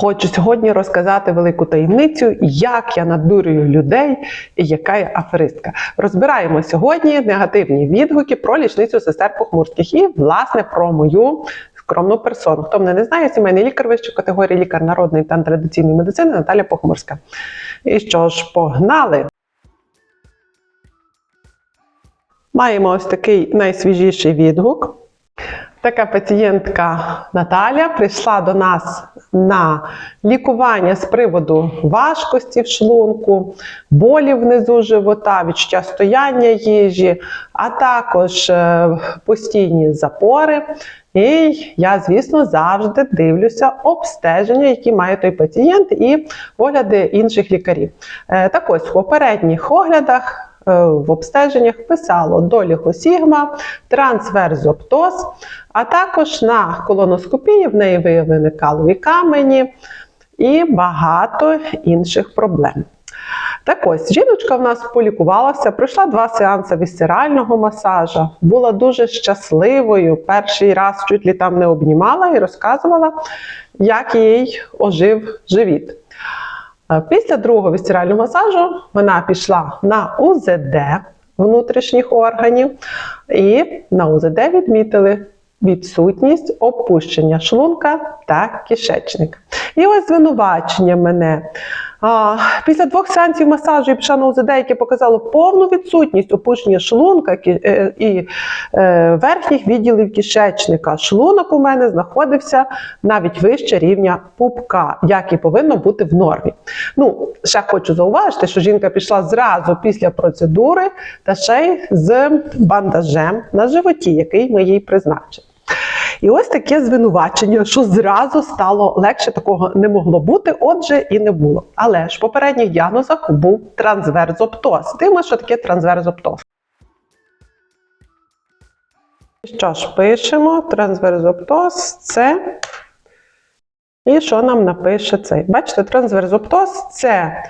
Хочу сьогодні розказати велику таємницю, як я надурюю людей і яка я аферистка. Розбираємо сьогодні негативні відгуки про лічницю сестер похмурських і, власне, про мою скромну персону. Хто мене не знає, сімейний лікар вищої категорії, лікар народної та традиційної медицини Наталя Похмурська. І що ж, погнали! Маємо ось такий найсвіжіший відгук. Така пацієнтка Наталя прийшла до нас на лікування з приводу важкості в шлунку, болів внизу живота, відчуття стояння їжі, а також е, постійні запори. І я, звісно, завжди дивлюся обстеження, які має той пацієнт, і огляди інших лікарів. Е, Так ось в попередніх оглядах. Е, В обстеженнях писало доліхосігма, трансверзоптоз, а також на колоноскопії в неї виявлені калові камені і багато інших проблем. Так ось, жіночка в нас полікувалася, пройшла два сеанси вісцерального масажа, була дуже щасливою. Перший раз чуть ли там не обнімала і розказувала, як їй ожив живіт. Е, Після другого вістирального масажу вона пішла на УЗД внутрішніх органів, і на УЗД відмітили відсутність опущення шлунка та кишечника. І ось звинувачення мене. Після двох сеансів масажу і пішла на УЗД, яке показало повну відсутність опущення шлунка е, і е, верхніх відділів кишечника. Шлунок у мене знаходився навіть вище рівня пупка, як і повинно бути в нормі. Ну, ще хочу зауважити, що жінка пішла зразу після процедури та ще й з бандажем на животі, який ми їй призначили. І ось таке звинувачення, що зразу стало легше, такого не могло бути, отже, і не було. Але ж в попередніх діагнозах був трансверзоптоз. Дивимо, що таке трансверзоптоз. Що ж, пишемо трансверзоптоз це. І що нам напише цей? Бачите, трансверзоптоз це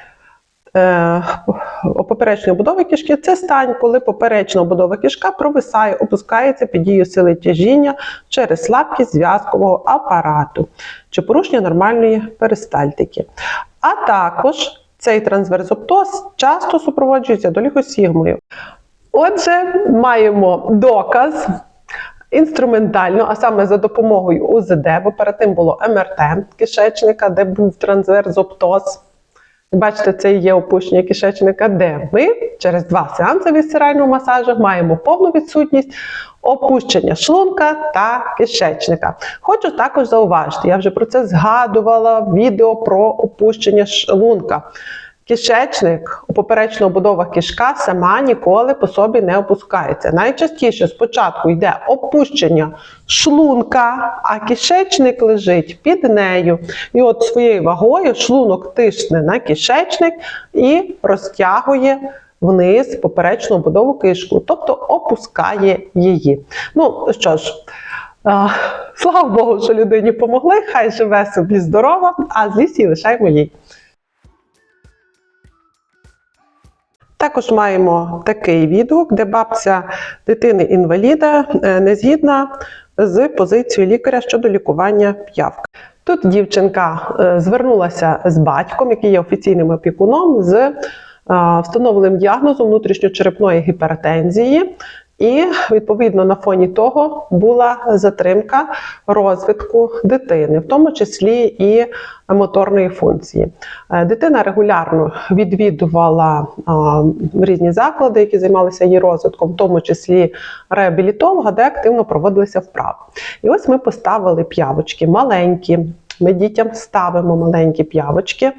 поперечної будови кишки це стан, коли поперечна будова кишка провисає, опускається під дією сили тяжіння через слабкість зв'язкового апарату чи порушення нормальної перистальтики. А також цей трансверзоптоз часто супроводжується доліхосігмою. Отже, маємо доказ інструментально, а саме за допомогою УЗД, бо перед тим було МРТ кишечника, де був трансверзоптоз. Бачите, це є опущення кишечника, де ми через два сеанси вісцерального масажу маємо повну відсутність опущення шлунка та кишечника. Хочу також зауважити, я вже про це згадувала в відео про опущення шлунка. Кишечник, поперечна обудова кишка сама ніколи по собі не опускається. Найчастіше спочатку йде опущення шлунка, а кишечник лежить під нею. І от своєю вагою шлунок тисне на кишечник і розтягує вниз поперечну будову кишку, тобто опускає її. Ну що ж. Слава Богу, що людині помогли, хай живе собі здорова, а злісі лишаймо їй. Також маємо такий відгук, де бабця дитини-інваліда е, не згідна з позицією лікаря щодо лікування п'явки. Тут дівчинка е, звернулася з батьком, який є офіційним опікуном, з е, встановленим діагнозом внутрішньочерепної гіпертензії. І відповідно на фоні того була затримка розвитку дитини, в тому числі і моторної функції. Е, Дитина регулярно відвідувала а, різні заклади, які займалися її розвитком, в тому числі реабілітолога, де активно проводилися вправи. І ось ми поставили п'явочки маленькі. Ми дітям ставимо маленькі п'явочки, е,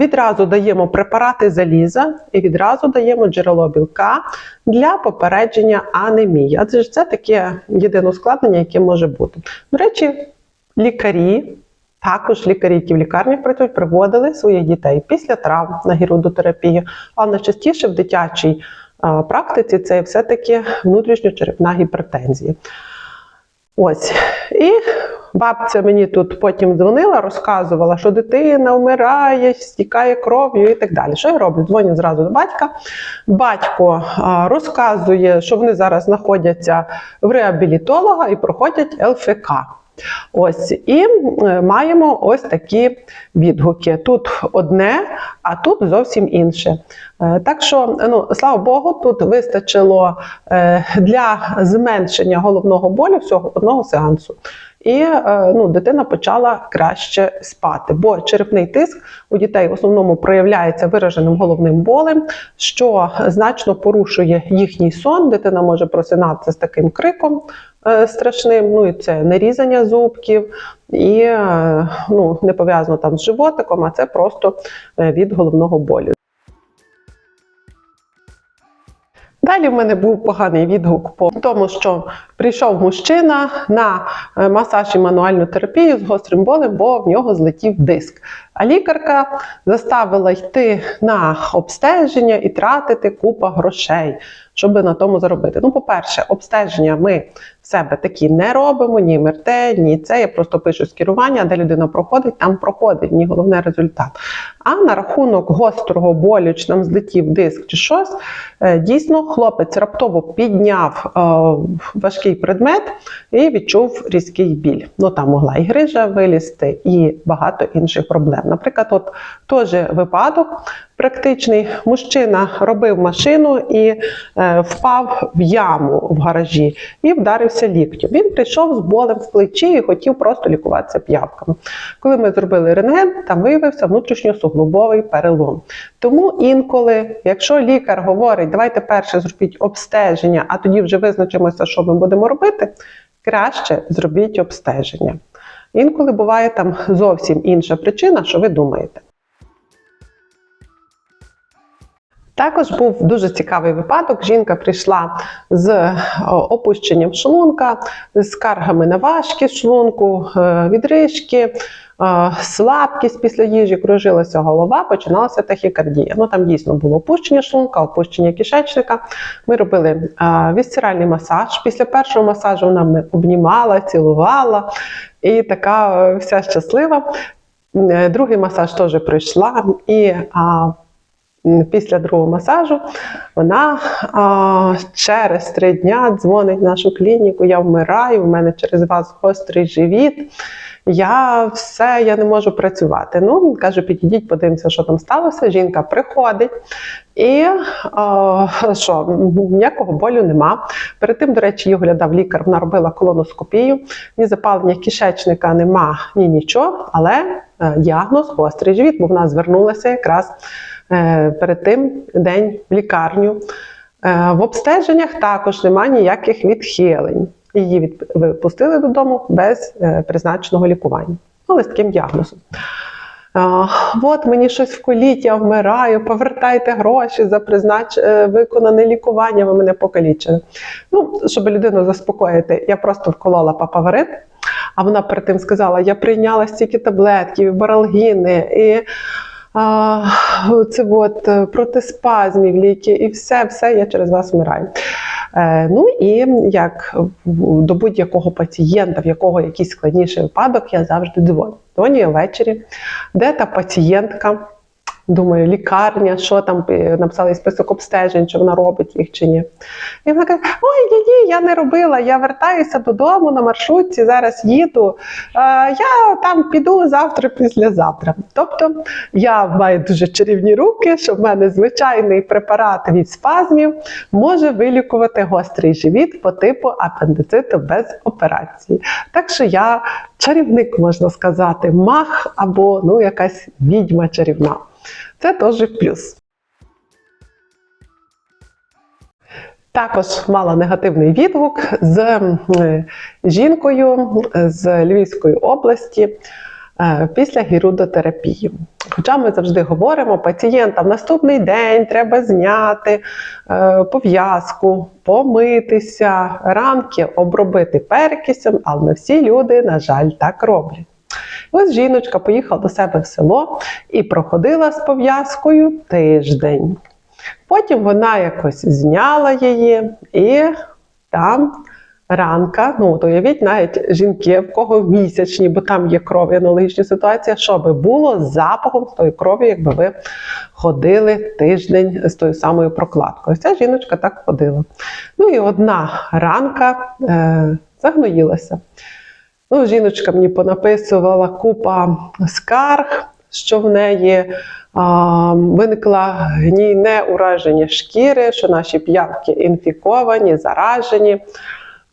відразу даємо препарати заліза і відразу даємо джерело білка для попередження анемії. Адже це таке єдине ускладнення, яке може бути. До речі, лікарі, також лікарі, які в лікарнях працюють, приводили своїх дітей після травм на гірудотерапію, але найчастіше в дитячій е, практиці це все-таки внутрішньочерепна гіпертензія. Ось. І бабця мені тут потім дзвонила, розказувала, що дитина вмирає, стікає кров'ю і так далі. Що я роблю? Дзвоню зразу до батька. Батько розказує, що вони зараз знаходяться в реабілітолога і проходять ЛФК. Ось і е, маємо ось такі відгуки. Тут одне, а тут зовсім інше. Е, Так що, ну слава Богу, тут вистачило е, для зменшення головного болю всього одного сеансу. І е, ну, дитина почала краще спати, бо черепний тиск у дітей в основному проявляється вираженим головним болем, що значно порушує їхній сон. Дитина може просинатися з таким криком е, страшним. Ну і це нерізання зубків, і е, ну, не пов'язано там з животиком, а це просто від головного болю. Далі в мене був поганий відгук по тому, що прийшов мужчина на е, масаж і мануальну терапію з гострим болем, бо в нього злетів диск. А лікарка заставила йти на обстеження і тратити купа грошей, щоб на тому заробити. Ну, по-перше, обстеження ми в себе такі не робимо, ні МРТ, ні це. Я просто пишу скерування, де людина проходить, там проходить, ні головне результат. А на рахунок гострого болю, чи там злетів диск чи щось, е, дійсно хлопець раптово підняв е, важкий предмет і відчув різкий біль. Ну там могла і грижа вилізти, і багато інших проблем. Наприклад, от теж випадок практичний. Мужчина робив машину і е, впав в яму в гаражі і вдарився ліктю. Він прийшов з болем в плечі і хотів просто лікуватися п'явками. Коли ми зробили рентген, там виявився внутрішньосуглобовий перелом. Тому інколи, якщо лікар говорить, давайте перше зробіть обстеження, а тоді вже визначимося, що ми будемо робити, краще зробіть обстеження. Інколи буває там зовсім інша причина, що ви думаєте. Також був дуже цікавий випадок. Жінка прийшла з е, опущенням шлунка, з скаргами на важкість шлунку, е, відрижки, е, слабкість після їжі, кружилася голова, починалася тахікардія. Ну там дійсно було опущення шлунка, опущення кишечника. Ми робили вісцеральний масаж. Після першого масажу вона мене обнімала, цілувала і така вся щаслива. Другий масаж теж пройшла і після другого масажу вона а, через три дня дзвонить в нашу клініку. Я вмираю, в мене через вас гострий живіт. Я все, я не можу працювати. Ну, каже, підійдіть, подивимося, що там сталося. Жінка приходить. І о, що, ніякого болю нема. Перед тим, до речі, її оглядав лікар, вона робила колоноскопію, ні запалення кишечника нема, ні нічого, але е, діагноз гострий живіт, бо вона звернулася якраз перед тим день в лікарню. Е, в обстеженнях також немає ніяких відхилень. Її відпустили додому без е, призначеного лікування, але з таким діагнозом. От мені щось в коліт, я вмираю, повертайте гроші за признач... е, виконане лікування, ви мене покалічили. Ну, щоб людину заспокоїти, я просто вколола папаверин, а вона перед тим сказала: я прийняла стільки таблетків, баралгіни, і а, це от, е, проти спазмів ліки, і все, все, я через вас вмираю. Е, Ну і як до будь-якого пацієнта, в якого якийсь складніший випадок, я завжди дзвоню. Дзвоню ввечері, де та пацієнтка, думаю, лікарня, що там е, написали список обстежень, чи вона робить їх чи ні. І вона каже: Ой, я не робила, я вертаюся додому на маршрутці, зараз їду. Е, я там піду завтра, післязавтра. Тобто я маю дуже чарівні руки, що в мене звичайний препарат від спазмів може вилікувати гострий живіт по типу апендициту без операції. Так що я чарівник, можна сказати, мах або ну, якась відьма чарівна. Це теж плюс. Також мала негативний відгук з е, жінкою з Львівської області е, після гірудотерапії. Хоча ми завжди говоримо, пацієнтам наступний день треба зняти е, пов'язку, помитися, ранки обробити перекисем, але не всі люди, на жаль, так роблять. Ось жіночка поїхала до себе в село і проходила з пов'язкою тиждень. Потім вона якось зняла її, і там ранка, ну от уявіть навіть жінки, в кого місячні, бо там є кров, аналогічна ситуація, що би було з запахом з тої крові, якби ви ходили тиждень з тою самою прокладкою. Ця жіночка так ходила. Ну і одна ранка е, загноїлася. Ну, жіночка мені понаписувала купа скарг, що в неї а, виникла гнійне ураження шкіри, що наші п'ятки інфіковані, заражені.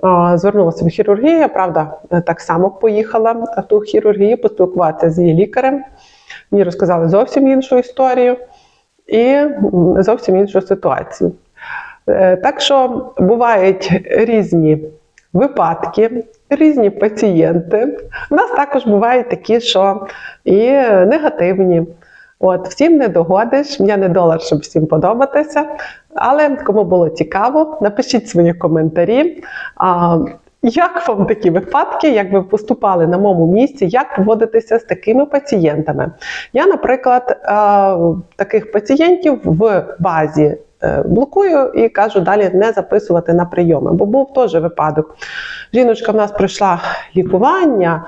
А, Звернулася в хірургію, правда, так само поїхала в ту хірургію поспілкуватися з її лікарем. Мені розказали зовсім іншу історію і зовсім іншу ситуацію. Е, Так що бувають різні випадки, різні пацієнти. У нас також бувають такі, що і негативні. От, всім не догодиш, я не долар, щоб всім подобатися. Але кому було цікаво, напишіть свої коментарі. А, як вам такі випадки, як ви поступали на моєму місці, як поводитися з такими пацієнтами? Я, наприклад, таких пацієнтів в базі е, блокую і кажу далі не записувати на прийоми, бо був теж випадок. Жіночка в нас пройшла лікування,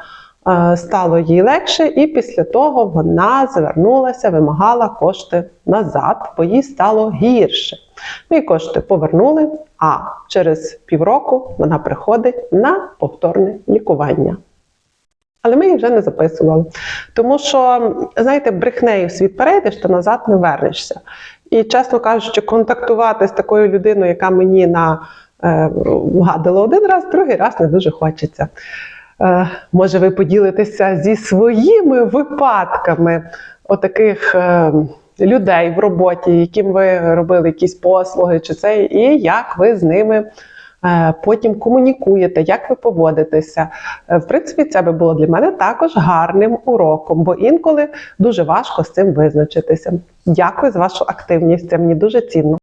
е, стало їй легше, і після того вона звернулася, вимагала кошти назад, бо їй стало гірше. Ми їй кошти повернули, а через півроку вона приходить на повторне лікування. Але ми її вже не записували. Тому що, знаєте, брехнею світ перейдеш, то назад не вернешся. І, чесно кажучи, контактувати з такою людиною, яка мені на е, вгадала один раз, другий раз не дуже хочеться. Е, може, ви поділитеся зі своїми випадками отаких е, людей в роботі, яким ви робили якісь послуги, чи це, і як ви з ними потім комунікуєте, як ви поводитеся. Е, В принципі, це би було для мене також гарним уроком, бо інколи дуже важко з цим визначитися. Дякую за вашу активність. Це мені дуже цінно.